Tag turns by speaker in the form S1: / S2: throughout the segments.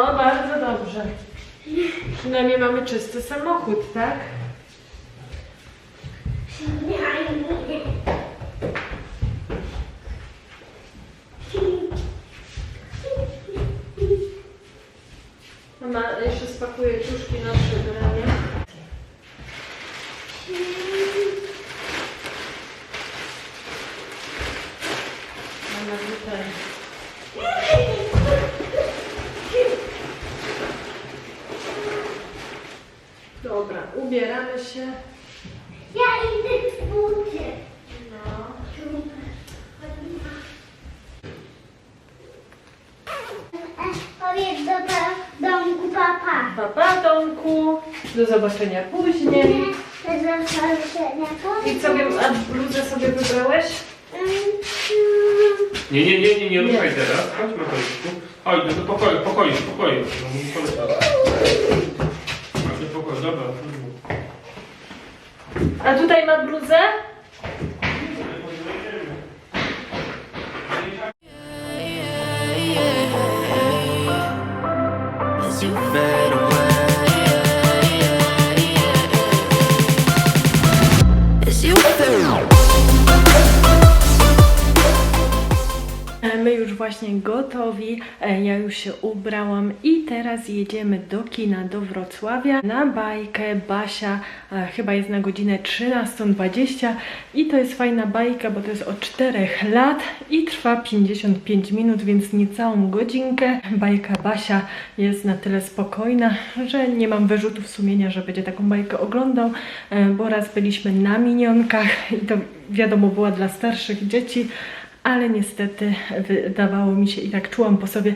S1: No, bardzo dobrze. Przynajmniej mamy czysty samochód, tak? Się.
S2: Ja idę w buty.
S1: No.
S2: Powiedz do pa- domku papa.
S1: Papa Tomku. Do zobaczenia później.
S2: Nie, do zobaczenia.
S1: I sobie, a bluzę sobie wybrałeś?
S3: Nie, nie, nie, nie, nie ruszaj teraz. Chodź Mateuszku. Chodź do pokoju, pokoju, pokoju. No, polecam. Chodź do pokoju, dobra.
S1: A tutaj ma bluzę? My już właśnie gotowi, e, ja już się ubrałam i teraz jedziemy do kina do Wrocławia na bajkę Basia, e, chyba jest na godzinę 13.20 i to jest fajna bajka, bo to jest od 4 lat i trwa 55 minut, więc niecałą godzinkę. Bajka Basia jest na tyle spokojna, że nie mam wyrzutów sumienia, że będzie taką bajkę oglądał, e, bo raz byliśmy na minionkach i to wiadomo była dla starszych dzieci, ale niestety wydawało mi się i tak czułam po sobie,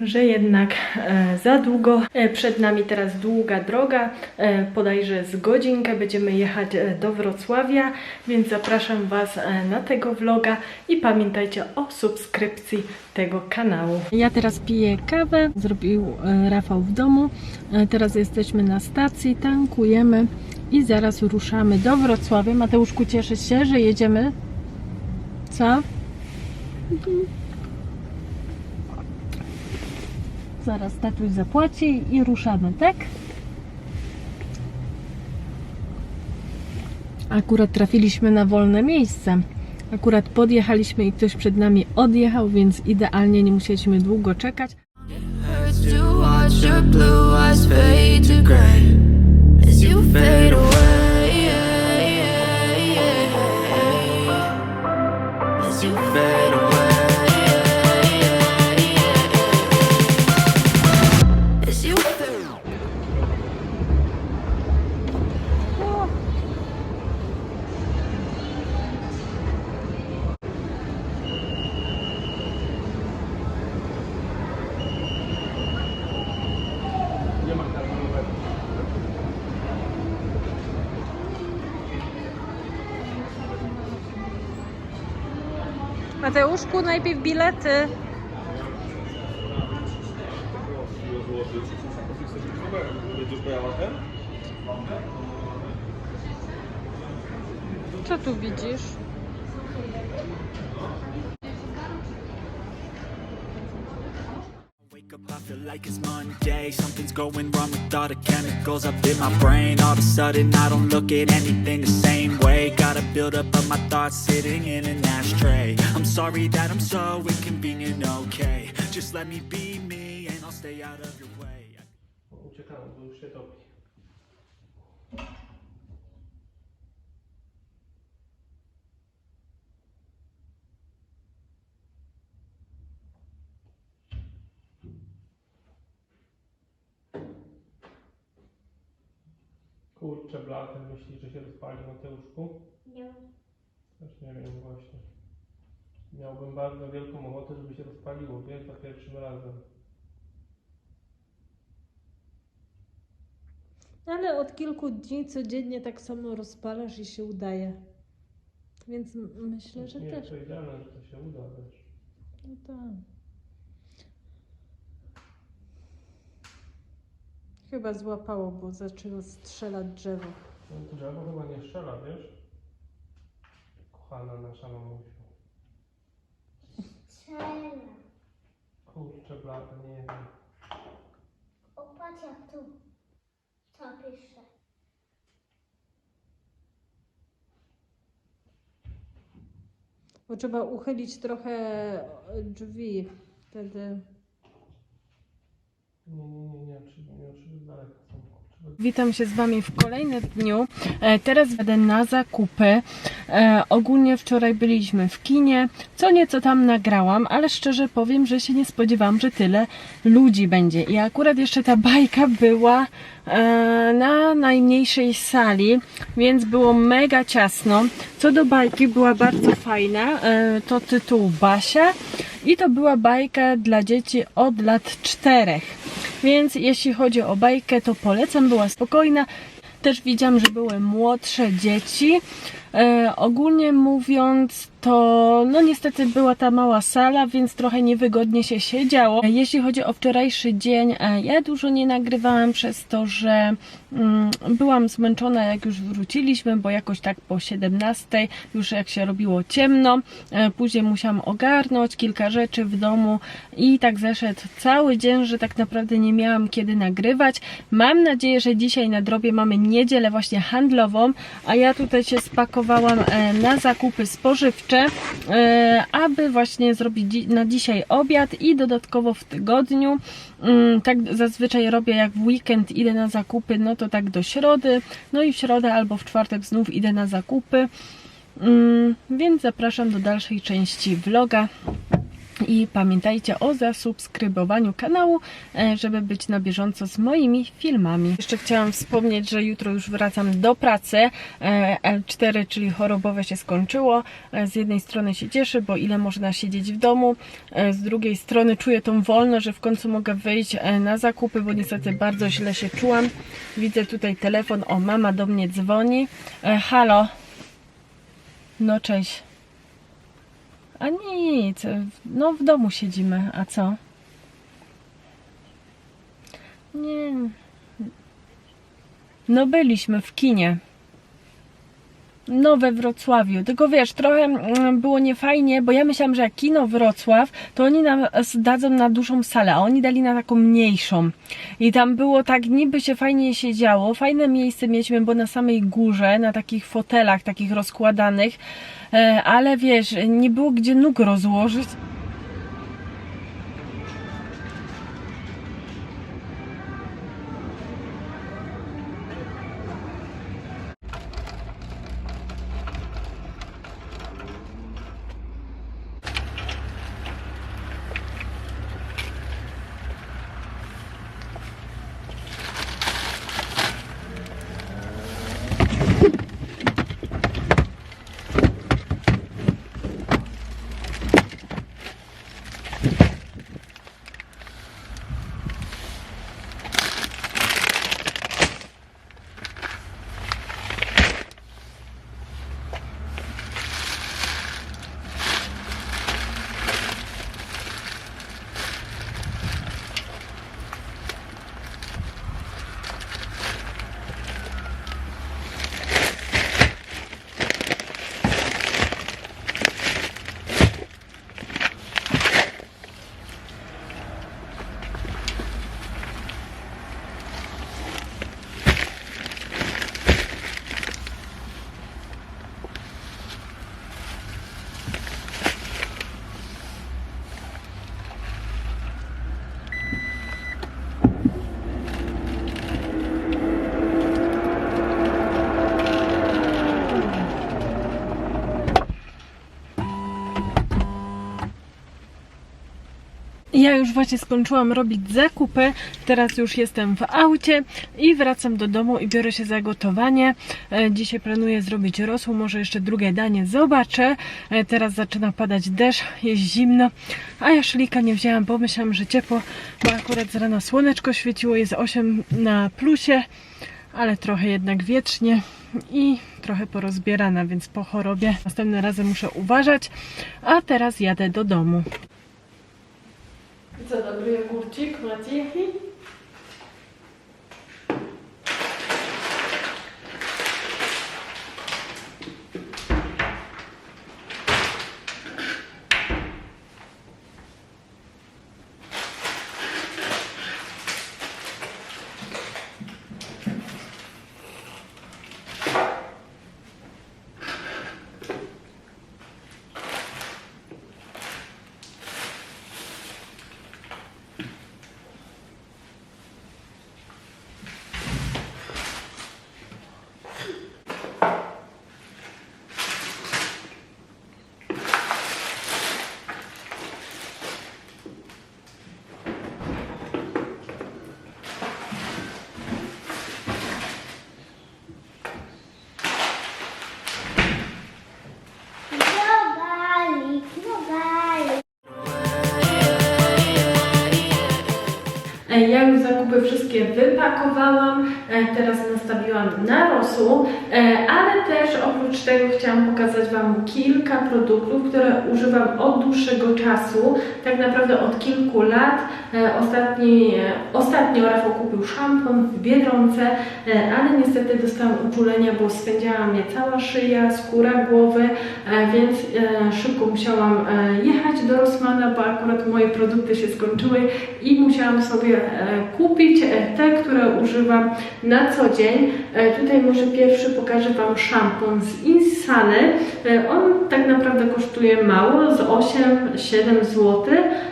S1: że jednak e, za długo. E, przed nami teraz długa droga, e, bodajże z godzinkę będziemy jechać e, do Wrocławia, więc zapraszam Was e, na tego vloga i pamiętajcie o subskrypcji tego kanału. Ja teraz piję kawę, zrobił e, Rafał w domu. E, teraz jesteśmy na stacji, tankujemy i zaraz ruszamy do Wrocławia. Mateuszku, cieszysz się, że jedziemy? Co? Zaraz tatuś zapłaci i ruszamy, tak? Akurat trafiliśmy na wolne miejsce. Akurat podjechaliśmy i ktoś przed nami odjechał, więc idealnie nie musieliśmy długo czekać.
S4: hurts to
S1: Mateuszku, najpierw bilety. Co tu widzisz?
S5: Like it's Monday. Something's going wrong with all the chemicals up in my brain. All of a sudden, I don't look at anything the same way. Got a buildup of my thoughts sitting in an ashtray. I'm sorry that I'm so inconvenient, okay? Just let me be me and I'll stay out of your way.
S3: Kurczę, blachę, myślisz, że się rozpali Mateuszku?
S2: Nie.
S3: Też nie wiem właśnie. Miałbym bardzo wielką ochotę, żeby się rozpaliło, wiesz, za pierwszym razem.
S1: Ale od kilku dni codziennie tak samo rozpalasz i się udaje. Więc myślę, że
S3: nie
S1: też.
S3: powiedziane, że to się uda, wiesz.
S1: No tak. Chyba złapało, bo zaczęło strzelać drzewo.
S3: No drzewo chyba nie strzela, wiesz? Kochana nasza mamusiu.
S2: Strzela.
S3: Kurczę, blachę, nie wiem.
S2: O, patrz jak tu. Co pisze?
S1: Bo trzeba uchylić trochę e, drzwi. Wtedy.
S3: Nie, nie, nie, nie, oczy, nie, oczy z daleka są. Kurczę,
S1: Witam się z Wami w kolejnym dniu. E, teraz jadę na zakupy. E, ogólnie wczoraj byliśmy w kinie. Co nieco tam nagrałam, ale szczerze powiem, że się nie spodziewałam, że tyle ludzi będzie. I akurat jeszcze ta bajka była na najmniejszej sali, więc było mega ciasno. Co do bajki była bardzo fajna. E, to tytuł Basia. I to była bajka dla dzieci od lat czterech. Więc jeśli chodzi o bajkę, to polecam, była spokojna. Też widziałam, że były młodsze dzieci. E, ogólnie mówiąc, to no niestety była ta mała sala, więc trochę niewygodnie się siedziało. E, Jeśli chodzi o wczorajszy dzień, e, ja dużo nie nagrywałam przez to, że mm, byłam zmęczona jak już wróciliśmy, bo jakoś tak po 17 już jak się robiło ciemno. E, później musiałam ogarnąć kilka rzeczy w domu i tak zeszedł cały dzień, że tak naprawdę nie miałam kiedy nagrywać. Mam nadzieję, że dzisiaj na drobie mamy niedzielę właśnie handlową, a ja tutaj się spakowałam e, na zakupy spożywcze, e, aby właśnie zrobić na dzisiaj obiad i dodatkowo w tygodniu. Mm, Tak zazwyczaj robię jak w weekend idę na zakupy, no to tak do środy, no i w środę albo w czwartek znów idę na zakupy. Mm, Więc zapraszam do dalszej części vloga. I pamiętajcie o zasubskrybowaniu kanału, e, żeby być na bieżąco z moimi filmami. Jeszcze chciałam wspomnieć, że jutro już wracam do pracy. E, L4, czyli chorobowe się skończyło. E, Z jednej strony się cieszę, bo ile można siedzieć w domu. Z drugiej strony czuję tą wolność, że w końcu mogę wyjść na zakupy, bo niestety bardzo źle się czułam. Widzę tutaj telefon. O, mama do mnie dzwoni. Halo. No cześć. A nic, no w domu siedzimy, a co? Nie. No byliśmy w kinie. No we Wrocławiu. Tylko wiesz, trochę mm, było niefajnie, bo ja myślałam, że jak kino Wrocław, to oni nam dadzą na dużą salę, a oni dali na taką mniejszą. I tam było tak, niby się fajnie siedziało, fajne miejsce mieliśmy, bo na samej górze, na takich fotelach, takich rozkładanych, e, ale wiesz, nie było gdzie nóg rozłożyć. Ja już właśnie skończyłam robić zakupy, teraz już jestem w aucie i wracam do domu i biorę się za gotowanie. E, Dzisiaj planuję zrobić rosół, może jeszcze drugie danie zobaczę. E, Teraz zaczyna padać deszcz, jest zimno, a ja szlika nie wzięłam, bo myślałam, że ciepło, bo akurat z rana słoneczko świeciło, jest 8 na plusie, ale trochę jednak wietrznie i trochę porozbierana, więc po chorobie następnym razem muszę uważać, a teraz jadę do domu. це добрий
S2: огурчик на
S1: тихий. Ja już zakupy wszystkie wypakowałam, e, teraz nastawiłam na rosół, e, ale też oprócz tego chciałam pokazać Wam kilka produktów, które używam od dłuższego czasu, tak naprawdę od kilku lat. E, Ostatni, e, ostatnio Rafał kupił szampon w Biedronce, e, ale niestety dostałam uczulenia, bo spędziała mnie cała szyja, skóra głowy, e, więc e, szybko musiałam e, jechać do Rossmana, bo akurat moje produkty się skończyły i musiałam sobie e, kupić e, te, które używam na co dzień. E, Tutaj może pierwszy pokażę Wam szampon z Insany. E, On tak naprawdę kosztuje mało, z 8-7 zł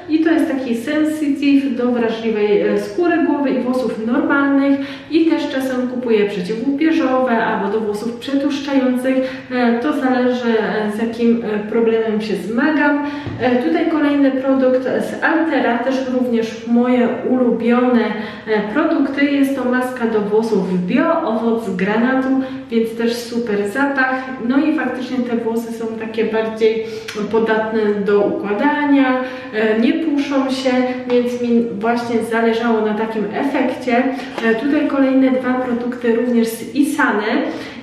S1: i to jest taki sensitive do wrażliwej e, skóry głowy i włosów normalnych i też czasem kupuję przeciwłupieżowe albo do włosów przetłuszczających. E, To zależy e, z jakim e, problemem się zmagam. E, Tutaj kolejny produkt z Altera, też również moje ulubione e, produkty. Jest to maska do włosów bio, owoc granatu, więc też super zapach. No i faktycznie te włosy są takie bardziej podatne do układania, e, nie puszą się, więc mi właśnie zależało na takim efekcie. E, Tutaj kolejne dwa produkty również z Isany.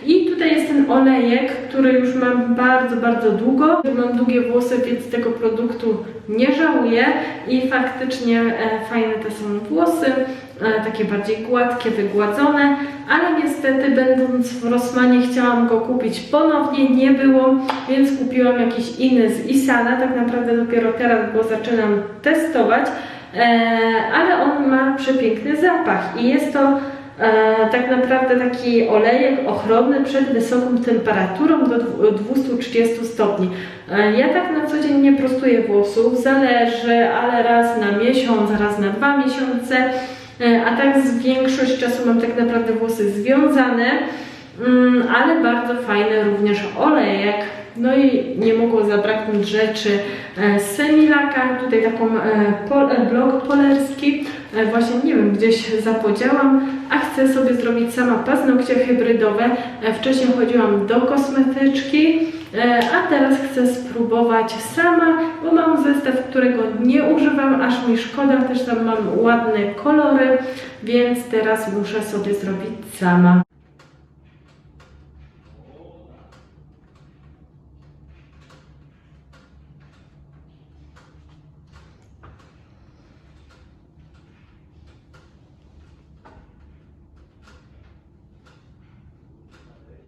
S1: I tutaj jest ten olejek, który już mam bardzo, bardzo długo. Mam długie włosy, więc tego produktu nie żałuję. I faktycznie e, fajne te są włosy, e, takie bardziej gładkie, wygładzone, ale niestety będąc w Rossmanie chciałam go kupić ponownie, nie było, więc kupiłam jakiś inny z Isana, tak naprawdę dopiero teraz go zaczynam testować, e, ale on ma przepiękny zapach i jest to e, tak naprawdę taki olejek ochronny przed wysoką temperaturą do dwu- 230 stopni. E, ja tak na co dzień nie prostuję włosów, zależy, ale raz na miesiąc, raz na dwa miesiące, e, a tak z większość czasu mam tak naprawdę włosy związane, mm, ale bardzo fajny również olejek. No i nie mogło zabraknąć rzeczy z Semilaka, tutaj taką pol, blok polerski, właśnie nie wiem, gdzieś zapodziałam, a chcę sobie zrobić sama paznokcie hybrydowe. E, Wcześniej chodziłam do kosmetyczki, e, a teraz chcę spróbować sama, bo mam zestaw, którego nie używam, aż mi szkoda, też tam mam ładne kolory, więc teraz muszę sobie zrobić sama.